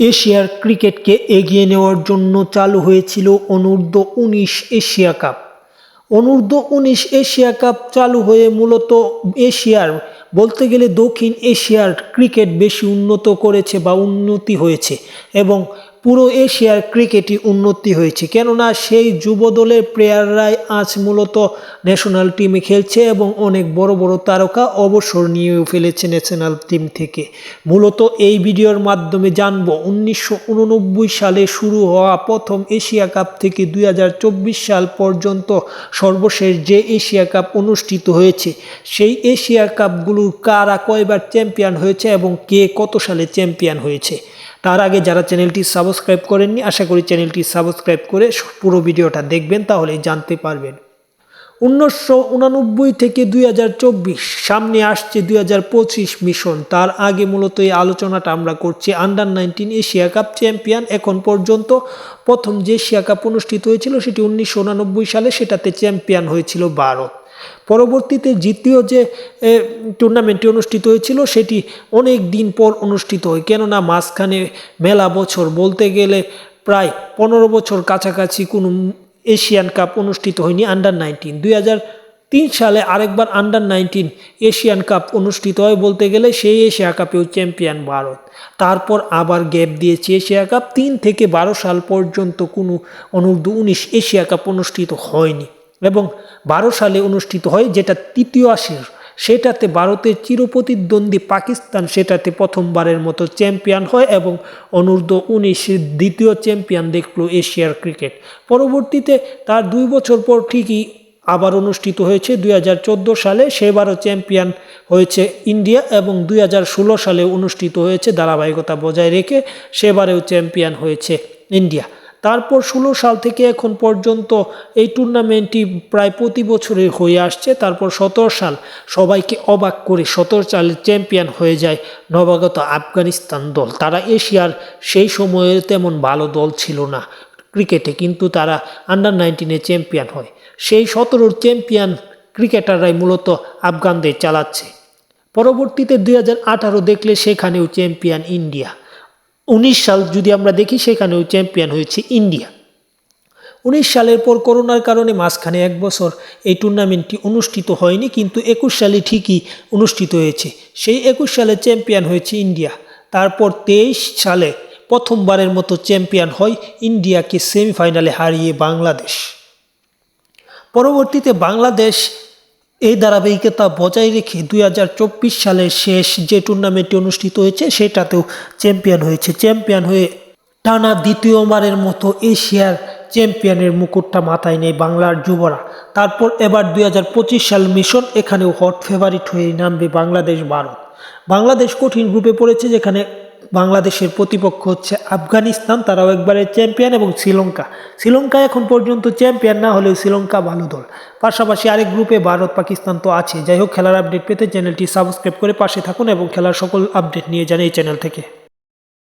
এশিয়ার ক্রিকেটকে এগিয়ে নেওয়ার জন্য চালু হয়েছিল অনূর্ধ্ব উনিশ এশিয়া কাপ। অনূর্ধ্ব উনিশ এশিয়া কাপ চালু হয়ে মূলত এশিয়ার, বলতে গেলে দক্ষিণ এশিয়ার ক্রিকেট বেশি উন্নত করেছে বা উন্নতি হয়েছে এবং পুরো এশিয়ার ক্রিকেটই উন্নতি হয়েছে। কেননা সেই যুব দলের প্লেয়াররাই আজ মূলত ন্যাশনাল টিমে খেলছে এবং অনেক বড় বড় তারকা অবসর নিয়েও ফেলেছে ন্যাশনাল টিম থেকে। মূলত এই ভিডিওর মাধ্যমে জানব, উনিশশো উননব্বই সালে শুরু হওয়া প্রথম এশিয়া কাপ থেকে দুই হাজার চব্বিশ সাল পর্যন্ত সর্বশেষ যে এশিয়া কাপ অনুষ্ঠিত হয়েছে, সেই এশিয়া কাপগুলো কারা কয়বার চ্যাম্পিয়ন হয়েছে এবং কে কত সালে চ্যাম্পিয়ন হয়েছে? তার আগে যারা চ্যানেলটি সাবস্ক্রাইব করেননি, আশা করি চ্যানেলটি সাবস্ক্রাইব করে পুরো ভিডিওটা দেখবেন তাহলে জানতে পারবেন। উনিশশো উনানব্বই থেকে দুই হাজার চব্বিশ, সামনে আসছে দুই হাজার পঁচিশ মিশন। তার আগে মূলত এই আলোচনাটা আমরা করছি under nineteen Asia cup champion. এখন পর্যন্ত প্রথম যে এশিয়া কাপ অনুষ্ঠিত হয়েছিল, সেটি উনিশশো সালে, সেটাতে চ্যাম্পিয়ন হয়েছিল ভারত। পরবর্তীতে দ্বিতীয় যে টুর্নামেন্টটি অনুষ্ঠিত হয়েছিল, সেটি অনেক দিন পর অনুষ্ঠিত হয়। কেননা মাঝখানে মেলা বছর বলতে গেলে প্রায় পনেরো বছর কাছাকাছি কোনো এশিয়ান কাপ অনুষ্ঠিত হয়নি আন্ডার নাইনটিন দুই তিন সালে আরেকবার আন্ডার নাইনটিন এশিয়ান কাপ অনুষ্ঠিত হয় বলতে গেলে সেই এশিয়া কাপেও চ্যাম্পিয়ন ভারত। তারপর আবার গ্যাপ দিয়েছে এশিয়া কাপ। তিন থেকে বারো সাল পর্যন্ত কোনো অনূর্ধ্ব উনিশ এশিয়া কাপ অনুষ্ঠিত হয়নি। এবং বারো সালে অনুষ্ঠিত হয় যেটা তৃতীয় আসের। সেটাতে ভারতের চিরপ্রতিদ্বন্দ্বী পাকিস্তান সেটাতে প্রথমবারের মতো চ্যাম্পিয়ন হয় এবং অনূর্ধ্ব উনিশের দ্বিতীয় চ্যাম্পিয়ন দেখল এশিয়ার ক্রিকেট। পরবর্তীতে তার দুই বছর পর ঠিকই আবার অনুষ্ঠিত হয়েছে। দুই হাজার চোদ্দ সালে সেবারও চ্যাম্পিয়ন হয়েছে ইন্ডিয়া এবং দুই হাজার ষোলো সালে অনুষ্ঠিত হয়েছে, ধারাবাহিকতা বজায় রেখে সেবারেও চ্যাম্পিয়ন হয়েছে ইন্ডিয়া। তারপর ষোলো সাল থেকে এখন পর্যন্ত এই টুর্নামেন্টটি প্রায় প্রতি বছরে হয়ে আসছে। তারপর সতেরো সাল সবাইকে অবাক করে সতেরো সালে চ্যাম্পিয়ন হয়ে যায় নবাগত আফগানিস্তান দল। তারা এশিয়ার সেই সময়ে তেমন ভালো দল ছিল না ক্রিকেটে, কিন্তু তারা আন্ডার নাইনটিনে চ্যাম্পিয়ন হয়। সেই সতেরোর চ্যাম্পিয়ন ক্রিকেটাররাই মূলত আফগানদের চালাচ্ছে। পরবর্তীতে দু হাজার আঠারো দেখলে সেখানেও চ্যাম্পিয়ন ইন্ডিয়া উনিশ সাল যদি আমরা দেখি সেখানেও চ্যাম্পিয়ন হয়েছে ইন্ডিয়া। উনিশ সালের পর করোনার কারণে মাঝখানে এক বছর এই টুর্নামেন্টটি অনুষ্ঠিত হয়নি, কিন্তু একুশ সালে ঠিকই অনুষ্ঠিত হয়েছে। সেই একুশ সালে চ্যাম্পিয়ন হয়েছে ইন্ডিয়া। তারপর তেইশ সালে প্রথমবারের মতো চ্যাম্পিয়ন হয় ইন্ডিয়াকে সেমিফাইনালে হারিয়ে বাংলাদেশ। পরবর্তীতে বাংলাদেশ এই ধারাবাহিকতা বজায় রেখে দুই হাজার চব্বিশ সালের শেষ যে টুর্নামেন্টটি অনুষ্ঠিত হয়েছে, সেটাতেও চ্যাম্পিয়ন হয়েছে। চ্যাম্পিয়ন হয়ে টানা দ্বিতীয়বারের মতো এশিয়ার চ্যাম্পিয়নের মুকুটটা মাথায় নেয় বাংলার যুবরা। তারপর এবার দুই হাজার পঁচিশ সাল মিশন এখানেও হট ফেভারিট হয়ে নামবে বাংলাদেশ ভারত। বাংলাদেশ কঠিন গ্রুপে পড়েছে যেখানে বাংলাদেশের প্রতিপক্ষ হচ্ছে আফগানিস্তান, তারাও একবারে চ্যাম্পিয়ন এবং শ্রীলঙ্কা। শ্রীলঙ্কা এখন পর্যন্ত চ্যাম্পিয়ন না হলেও শ্রীলঙ্কা ভালো দল। পাশাপাশি আরেক গ্রুপে ভারত, পাকিস্তান তো আছে যাই হোক, খেলার আপডেট পেতে চ্যানেলটি সাবস্ক্রাইব করে পাশে থাকুন এবং খেলার সকল আপডেট নিয়ে যান এই চ্যানেল থেকে।